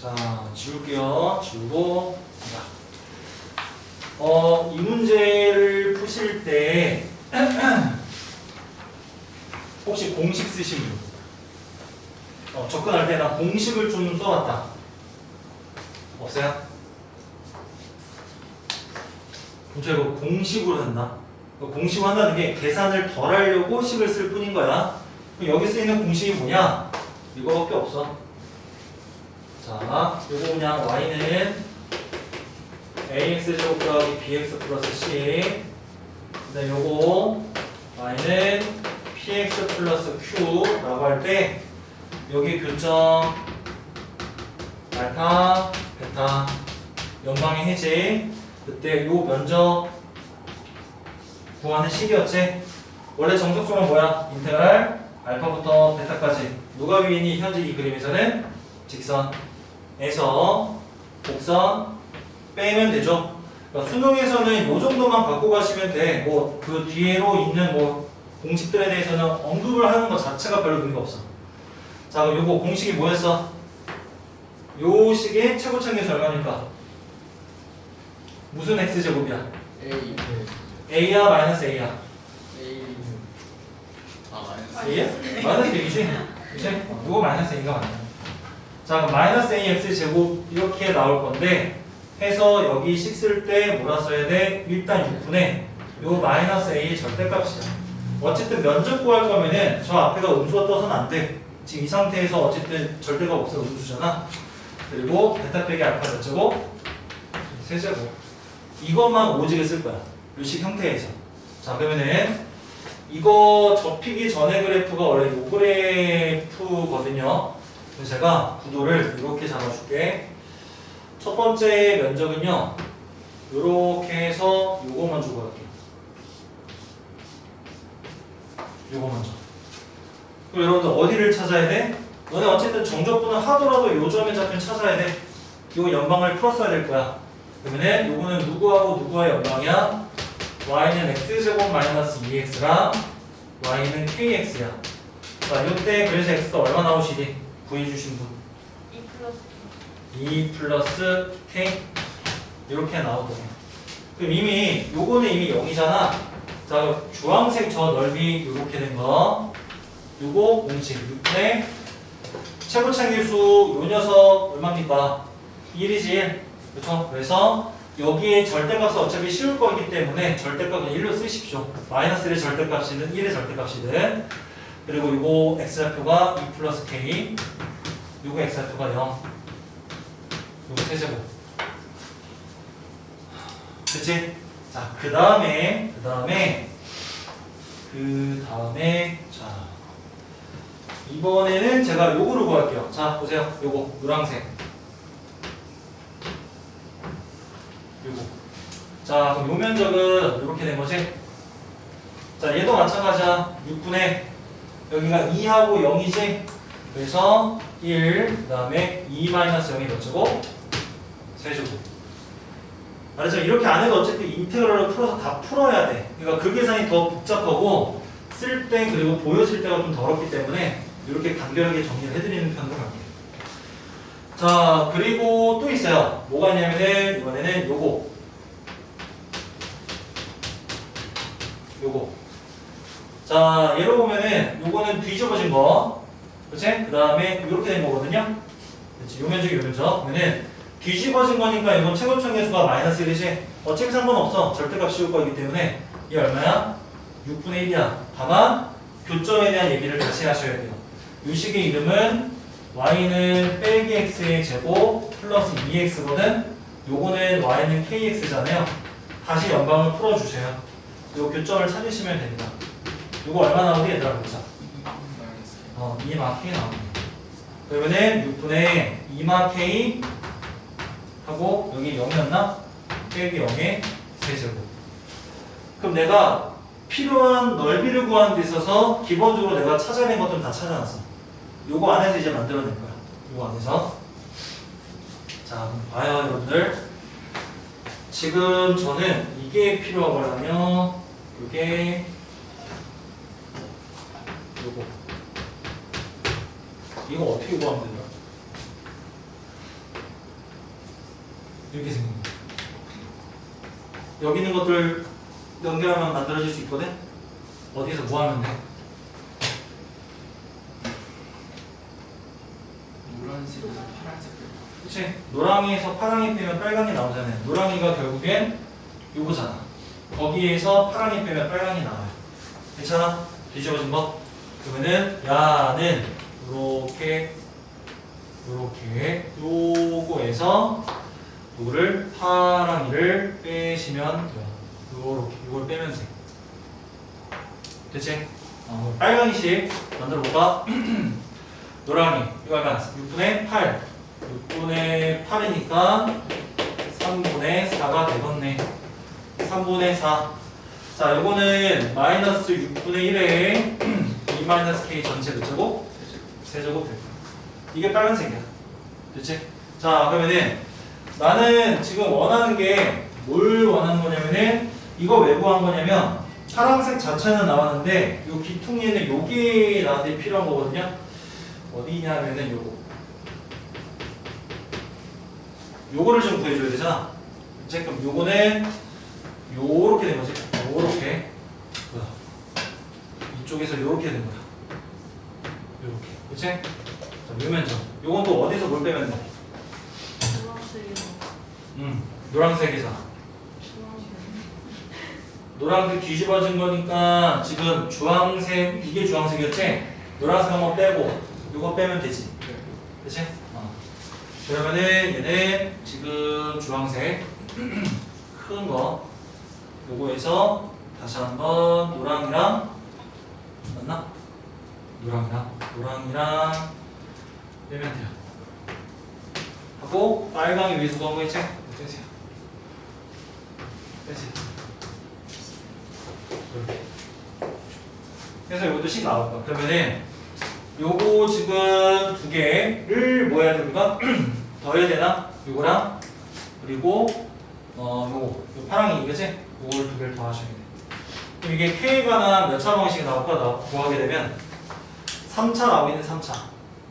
자, 지울게요. 지우고. 자. 어, 이 문제를 푸실 때 혹시 공식 쓰신 분? 어, 접근할 때 나 공식을 좀 써왔다. 없어요? 저 이거 공식으로 한다. 그 공식으로 한다는 게 계산을 덜 하려고 식을 쓸 뿐인 거야. 여기 쓰이는 공식이 뭐냐? 이거밖에 없어. 자, 요거 그냥 y는 ax 제곱 더하기 bx 플러스 c. 근데 요거 y는 px 플러스 q라고 할 때 여기 교점 알파, 베타, 연방의 해제 그때 요 면적 구하는 식이었지? 원래 정석수는 뭐야? 인테그랄 알파부터 베타까지 누가 있니? 현재 이 그림에서는 직선 에서 곡선 빼면 되죠. 그러니까 수능에서는 요 정도만 갖고 가시면 돼. 뭐 그 뒤로 있는 뭐 공식들에 대해서는 언급을 하는 것 자체가 별로 의미가 없어. 자, 그럼 요거 공식이 뭐였어? 요 식의 최고차계수 얼마니까? 무슨 x 제곱이야? A a야 마이너스 a야? A 아 마이너스 a야? 마이너스 a지? 그치? 어, 요거 마이너스 a가 맞네. 자, 그럼 마이너스 ax 제곱 이렇게 나올 건데 해서 여기 식쓸때 뭐라 써야 돼? 일단 6분의 요 마이너스 a의 절대값이야. 어쨌든 면적 구할 거면은 저 앞에가 음수가 떠서는 안 돼. 지금 이 상태에서 어쨌든 절대가 없어 음수잖아. 그리고 베타 빼기 알파 몇 제곱? 세제곱. 이것만 오지게 쓸 거야. 요식 형태에서. 자 그러면은 이거 접히기 전의 그래프가 원래 요 그래프거든요. 그래서 제가 구도를 이렇게 잡아줄게. 첫 번째 면적은요. 요렇게 해서 요거만 주고 갈게요. 요거 먼저. 그럼 여러분들 어디를 찾아야 돼? 너네 어쨌든 정적분을 하더라도 요 점의 좌표는 찾아야 돼. 요 연방을 풀었어야 될 거야. 그러면은 요거는 누구하고 누구와의 연방이야? y는 x제곱 마이너스 2x랑 y는 kx야. 자, 요때 그래서 x가 얼마 나오시니? 구해주신 분. 2 플러스 2 플러스 k 이렇게 나오거든요. 그럼 이미 요거는 이미 0이잖아. 자 주황색 저 넓이 이렇게 된 거. 요거 공식 6분의 최고차계수 요 녀석 얼마입니까? 1이지. 그렇죠? 그래서 여기에 절대값은 어차피 씌울 거기 때문에 절대값은 1로 쓰십시오. 마이너스 1의 절대값이든 1의 절대값이든 그리고 요거 x좌표가 2 플러스 k 요거 x좌표가 0 요거 세제곱. 그치? 자, 그 다음에, 그 다음에, 그 다음에, 자. 이번에는 제가 요거를 구할게요. 자, 보세요. 요거, 노란색. 요거. 자, 그럼 요 면적은 이렇게 된 거지? 자, 얘도 마찬가지야. 6분의, 여기가 2하고 0이지? 그래서 1, 그 다음에 2-0이 몇 제곱? 세제곱. 알았죠? 이렇게 안 해도 어쨌든 인테그럴을 풀어서 다 풀어야 돼. 그러니까 그 계산이 더 복잡하고 쓸 때 그리고 보여질 때가 좀 더럽기 때문에 이렇게 간결하게 정리를 해드리는 편으로 갈게요. 자, 그리고 또 있어요. 뭐가 있냐면은 이번에는 요거. 요거. 자, 예로 보면은 요거는 뒤집어진 거. 그치? 그 다음에 이렇게 된 거거든요. 그치? 요 면적, 요 면적. 그러면은 뒤집어진 거니까 이건 최고점 계수가 마이너스 1이지. 어차피 상관없어. 절대값 씌울 거기 때문에 이 얼마야? 6분의 1이야. 다만 교점에 대한 얘기를 다시 하셔야 돼요. 이 식의 이름은 y는 빼기 x의 제곱 플러스 2x거든. 요거는 y는 kx잖아요. 다시 연방을 풀어주세요. 요 교점을 찾으시면 됩니다. 요거 얼마 나오지 얘들아 보자. 어, 2마 k 나옵니다. 그러면은 6분의 2마 k 하고 여기 0이었나? 빼기 0의 세제곱. 그럼 내가 필요한 넓이를 구하는 데 있어서 기본적으로 내가 찾아낸 것들은 다 찾아놨어. 요거 안에서 이제 만들어낸 거야. 요거 안에서. 자, 그럼 봐요, 여러분들. 지금 저는 이게 필요하거든요. 요게 요거. 이거 어떻게 구하면 되나? 이렇게 생깁니다. 여기 있는 것들 연결하면 만들어질 수 있거든? 어디서 뭐 하면 돼? 노란색에서 파란색 그치? 노랑이에서 파랑이 빼면 빨강이 나오잖아요. 노랑이가 결국엔 요거잖아. 거기에서 파랑이 빼면 빨강이 나와요. 괜찮아? 뒤집어진 거? 그러면은 야는 요렇게 요렇게 요거에서 요거를 파랑이를 빼시면 돼요. 요렇게 요걸 빼면 돼. 됐지? 어, 빨강이씩 만들어 볼까? 노랑이 이거 하면 6분의 8 6분의 8이니까 3분의 4가 되겠네 3분의 4 자, 요거는 마이너스 6분의 1에 2 마이너스 k 전체 몇 제곱? 세제곱 될 거야. 이게 빨간색이야. 됐지? 자, 그러면은 나는 지금 원하는 게 뭘 원하는 거냐면은 이거 왜 구한 거냐면 파란색 자체는 나왔는데 요 기퉁이는 요게 나한테 필요한 거거든요. 어디냐면은 요거. 요거를 좀 구해줘야 되잖아. 그럼 요거는 요렇게 된 거지. 요렇게 이쪽에서 요렇게 된 거야 요렇게 그치? 자 요면적 요건 또 어디서 뭘 빼면 돼? 음 노란색이잖아. 노란색 뒤집어진 거니까 지금 주황색 이게 주황색이었지? 노란색 한번 빼고 요거 빼면 되지 그치? 어. 그러면은 얘는 지금 주황색 큰 거 요거에서 다시 한번 노랑이랑 맞나? 노랑이랑 노랑이랑 빼면 돼요 하고 빨강이 위에서 구한 거 있지? 빼세요 빼세요 이렇게 그래서 이것도 식 거야 그러면은 요거 지금 두 개를 뭐 해야 됩니까? 더해야 되나? 요거랑 그리고 어 요거 요 파랑이 이거지? 요걸 두 개를 더하셔야 돼. 그럼 이게 K가 나몇차 방식이 나올까 나 구하게 되면 3차 나오겠네 3차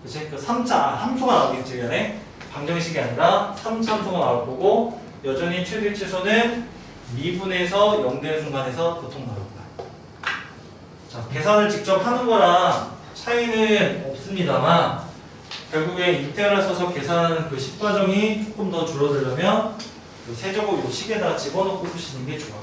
그치? 그 3차 함수가 나오겠지 얘네 방정식이 아니라 3차 함수가 나올 거고 여전히 최대 최소는 미분에서 0 되는 순간에서 보통 나올 거야 자 계산을 직접 하는 거랑 차이는 없습니다만 결국에 인테그랄 써서 계산하는 그 식과정이 조금 더 줄어들려면 그 세제곱 요 식에다가 집어넣고 푸시는 게 좋아.